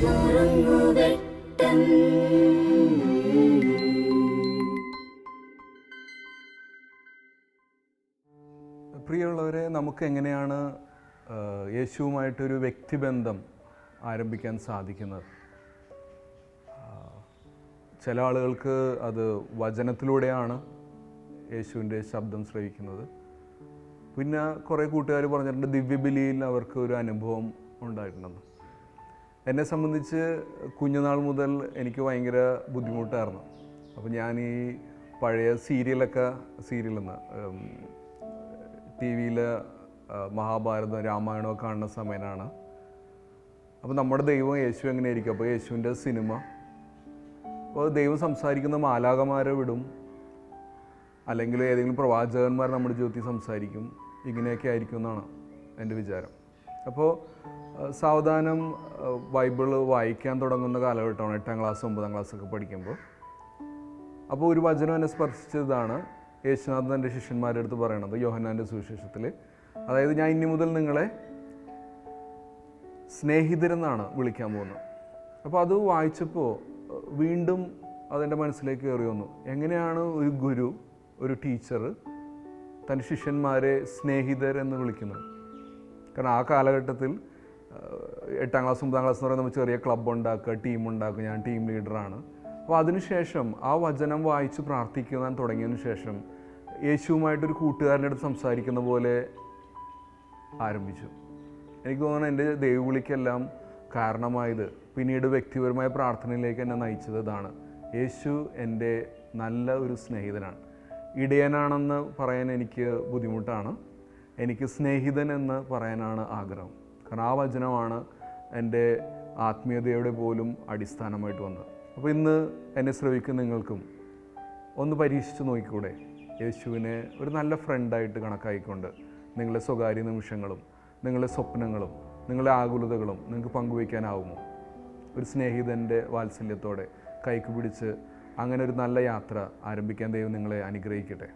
നുറുങ്ങുവെട്ടം പ്രിയമുള്ളവരെ നമുക്ക് എങ്ങനെയാണ് യേശുവുമായിട്ടൊരു വ്യക്തിബന്ധം ആരംഭിക്കാൻ സാധിക്കുന്നത്. ചില ആളുകൾക്ക് അത് വചനത്തിലൂടെയാണ് യേശുവിന്റെ ശബ്ദം ശ്രവിക്കുന്നത്. പിന്നെ കുറേ കൂട്ടുകാർ പറഞ്ഞിട്ടുണ്ട് ദിവ്യബലിയിൽ അവർക്ക് ഒരു അനുഭവം ഉണ്ടായിട്ടുണ്ടെന്ന്. എന്നെ സംബന്ധിച്ച് കുഞ്ഞുനാൾ മുതൽ എനിക്ക് ഭയങ്കര ബുദ്ധിമുട്ടായിരുന്നു. അപ്പോൾ ഞാൻ ഈ പഴയ സീരിയലൊക്കെ സീരിയലെന്ന് ടി വിയിൽ മഹാഭാരതം രാമായണമൊക്കെ കാണുന്ന സമയമാണ് അപ്പോൾ നമ്മുടെ ദൈവം യേശു എങ്ങനെയായിരിക്കും? അപ്പോൾ യേശുവിന്റെ സിനിമ. അപ്പോൾ ദൈവം സംസാരിക്കുന്ന മാലാകമാരെ വിടും. അല്ലെങ്കിൽ ഏതെങ്കിലും പ്രവാചകന്മാർ നമ്മുടെ ജീവിതത്തിൽ സംസാരിക്കും. ഇങ്ങനെയൊക്കെ ആയിരിക്കും എന്നാണ് എന്റെ വിചാരം. അപ്പോൾ സാവധാനം ബൈബിൾ വായിക്കാൻ തുടങ്ങുന്ന കാലഘട്ടമാണ് എട്ടാം ക്ലാസ് ഒമ്പതാം ക്ലാസ് ഒക്കെ പഠിക്കുമ്പോൾ. അപ്പോൾ ഒരു വചനം എന്നെ സ്പർശിച്ചതാണ് യേശുനാഥൻ ശിഷ്യന്മാരെ ശിഷ്യന്മാരുടെ അടുത്ത് പറയണത് യോഹനാന്റെ സുവിശേഷത്തിൽ അതായത് ഞാൻ ഇനി മുതൽ നിങ്ങളെ സ്നേഹിതരെന്നാണ് വിളിക്കാൻ പോകുന്നത്. അപ്പോൾ അത് വായിച്ചപ്പോൾ വീണ്ടും അതെന്റെ മനസ്സിലേക്ക് കയറി വന്നു. എങ്ങനെയാണ് ഒരു ഗുരു ഒരു ടീച്ചർ തന്റെ ശിഷ്യന്മാരെ സ്നേഹിതർ എന്ന് വിളിക്കുന്നത്? കാരണം ആ കാലഘട്ടത്തിൽ എട്ടാം ക്ലാസ് ഒമ്പതാം ക്ലാസ് എന്ന് പറയുമ്പോൾ നമ്മൾ ചെറിയ ക്ലബ്ബ് ഉണ്ടാക്കുക ടീം ഉണ്ടാക്കുക ഞാൻ ടീം ലീഡറാണ് അപ്പോൾ അതിനുശേഷം ആ വചനം വായിച്ച് പ്രാർത്ഥിക്കുവാൻ തുടങ്ങിയതിന് ശേഷം യേശുവുമായിട്ടൊരു കൂട്ടുകാരന്റെ അടുത്ത് സംസാരിക്കുന്ന പോലെ ആരംഭിച്ചു. എനിക്ക് തോന്നുന്നു എന്റെ ദൈവവിളിക്കെല്ലാം കാരണമായത് പിന്നീട് വ്യക്തിപരമായ പ്രാർത്ഥനയിലേക്ക് എന്നെ നയിച്ചത് ഇതാണ്. യേശു എന്റെ നല്ല ഒരു സ്നേഹിതനാണ്. ഇടയനാണെന്ന് പറയാൻ എനിക്ക് ബുദ്ധിമുട്ടാണ്. എനിക്ക് സ്നേഹിതൻ എന്ന് പറയാനാണ് ആഗ്രഹം. കാരണം ആ വചനമാണ് എന്റെ ആത്മീയതയുടെ പോലും അടിസ്ഥാനമായിട്ട് വന്നത്. അപ്പോൾ ഇന്ന് എന്നെ ശ്രവിക്കുന്ന നിങ്ങൾക്കും ഒന്ന് പരീക്ഷിച്ച് നോക്കിക്കൂടെ? യേശുവിനെ ഒരു നല്ല ഫ്രണ്ടായിട്ട് കണക്കാക്കിക്കൊണ്ട് നിങ്ങളുടെ സ്വകാര്യ നിമിഷങ്ങളും നിങ്ങളുടെ സ്വപ്നങ്ങളും നിങ്ങളുടെ ആകുലതകളും നിങ്ങൾക്ക് പങ്കുവയ്ക്കാനാവുമോ? ഒരു സ്നേഹിതന്റെ വാത്സല്യത്തോടെ കൈക്ക് പിടിച്ച് അങ്ങനെ ഒരു നല്ല യാത്ര ആരംഭിക്കാൻ ദൈവം നിങ്ങളെ അനുഗ്രഹിക്കട്ടെ.